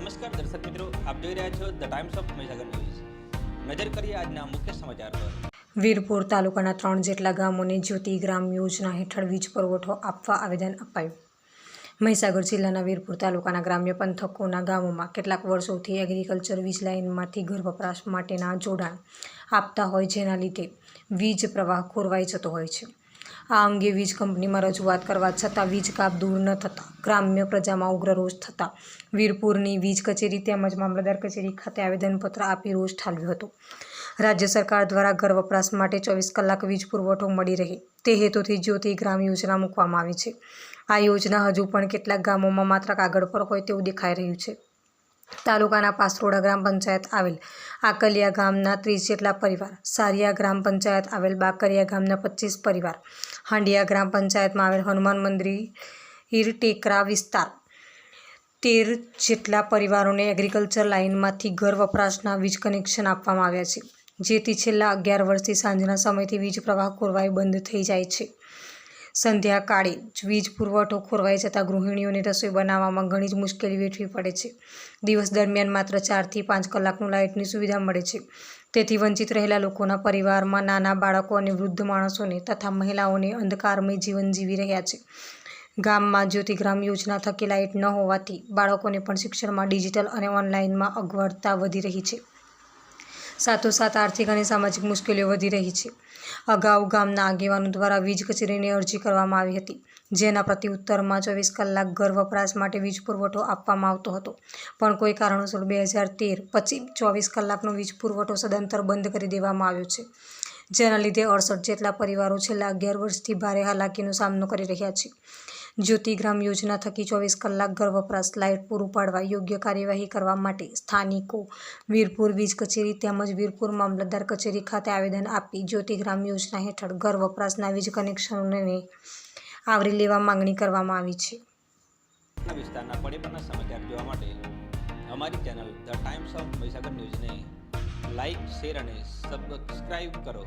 નમસ્કાર દર્શક મિત્રો, આપ જોઈ રહ્યા છો the Times of Mahisagar news નજર કરીએ આજના મુખ્ય સમાચાર પર. વીરપુર તાલુકાના ત્રણ જેટલા ગામોને જ્યોતિ ગ્રામ યોજના હેઠળ વીજ પુરવઠો આપવા આવેદન અપાયું. મહીસાગર જિલ્લાના વીરપુર તાલુકાના ગ્રામ્ય પંથકોના ગામોમાં કેટલાક વર્ષોથી એગ્રીકલ્ચર વીજ લાઇનમાંથી ઘર વપરાશ માટેના જોડાણ આપતા હોય જેના લીધે વીજ પ્રવાહ ખોરવાઈ જતો હોય છે. આ અંગે વીજ કંપનીમાં રજૂઆત કરવા છતાં વીજ કાપ દૂર ન થતાં ગ્રામ્ય પ્રજામાં ઉગ્ર રોષ થતાં વીરપુરની વીજ કચેરી તેમજ મામલતદાર કચેરી ખાતે આવેદનપત્ર આપી રોષ ઠાલવ્યો હતો. રાજ્ય સરકાર દ્વારા ઘર વપરાશ માટે ચોવીસ કલાક વીજ પુરવઠો મળી રહે તે હેતુથી જ્યોતિ ગ્રામ યોજના મૂકવામાં આવી છે. આ યોજના હજુ પણ કેટલાક ગામોમાં માત્ર કાગળ પર હોય તેવું દેખાઈ રહ્યું છે. તાલુકાના પાસરોડા ગ્રામ પંચાયત આવેલ આકલિયા ગામના ત્રીસ જેટલા પરિવાર, સારિયા ગ્રામ પંચાયત આવેલ બાકરિયા ગામના પચીસ પરિવાર, હાંડિયા ગ્રામ પંચાયતમાં આવેલ હનુમાન મંદિર હીર વિસ્તાર, તેર જેટલા પરિવારોને એગ્રીકલ્ચર લાઇનમાંથી ઘર વપરાશના વીજ કનેક્શન આપવામાં આવ્યા છે, જેથી છેલ્લા અગિયાર વર્ષથી સાંજના સમયથી વીજ પ્રવાહ ખોરવાઈ બંધ થઈ જાય છે. સંધ્યાકાળે વીજ પુરવઠો ખોરવાઈ જતાં ગૃહિણીઓને રસોઈ બનાવવામાં ઘણી જ મુશ્કેલી વેઠવી પડે છે. દિવસ દરમિયાન માત્ર ચારથી પાંચ કલાકનું લાઇટની સુવિધા મળે છે. તેથી વંચિત રહેલા લોકોના પરિવારમાં નાના બાળકો અને વૃદ્ધ માણસોને તથા મહિલાઓને અંધકારમય જીવન જીવી રહ્યા છે. ગામમાં જ્યોતિગ્રામ યોજના થકી લાઇટ ન હોવાથી બાળકોને પણ શિક્ષણમાં ડિજિટલ અને ઓનલાઈનમાં અગવડતા વધી રહી છે. સાથોસાથ આર્થિક અને સામાજિક મુશ્કેલીઓ વધી રહી છે. અગાઉ ગામના આગેવાનો દ્વારા વીજ કચેરીને અરજી કરવામાં આવી હતી, જેના પ્રતિ ઉત્તરમાં ચોવીસ કલાક ઘર વપરાશ માટે વીજ પુરવઠો આપવામાં આવતો હતો. પણ કોઈ કારણોસર બે હજાર તેર પછી ચોવીસ કલાકનો વીજ પુરવઠો સદંતર બંધ કરી દેવામાં આવ્યો છે. જેના લીધે અડસઠ જેટલા પરિવારો છેલ્લા અગિયાર વર્ષથી ભારે હાલાકીનો સામનો કરી રહ્યા છે. જ્યોતિગ્રામ યોજના થકી ચોવીસ કલાક ઘર વપરાશ લાઇટ પૂરું પાડવા યોગ્ય કાર્યવાહી કરવા માટે સ્થાનિકો વીરપુર વીજ કચેરી તેમજ વીરપુર મામલતદાર કચેરી ખાતે આવેદન આપી જ્યોતિગ્રામ યોજના હેઠળ ઘર વપરાશના વીજ કનેક્શનોને આવરી લેવા માંગણી કરવામાં આવી છે. વિસ્તારના પડે સમાચાર જોવા માટે અમારી channel the Times of Mahisagar ન્યૂઝને લાઇક શેર અને સબસ્ક્રાઇબ કરો.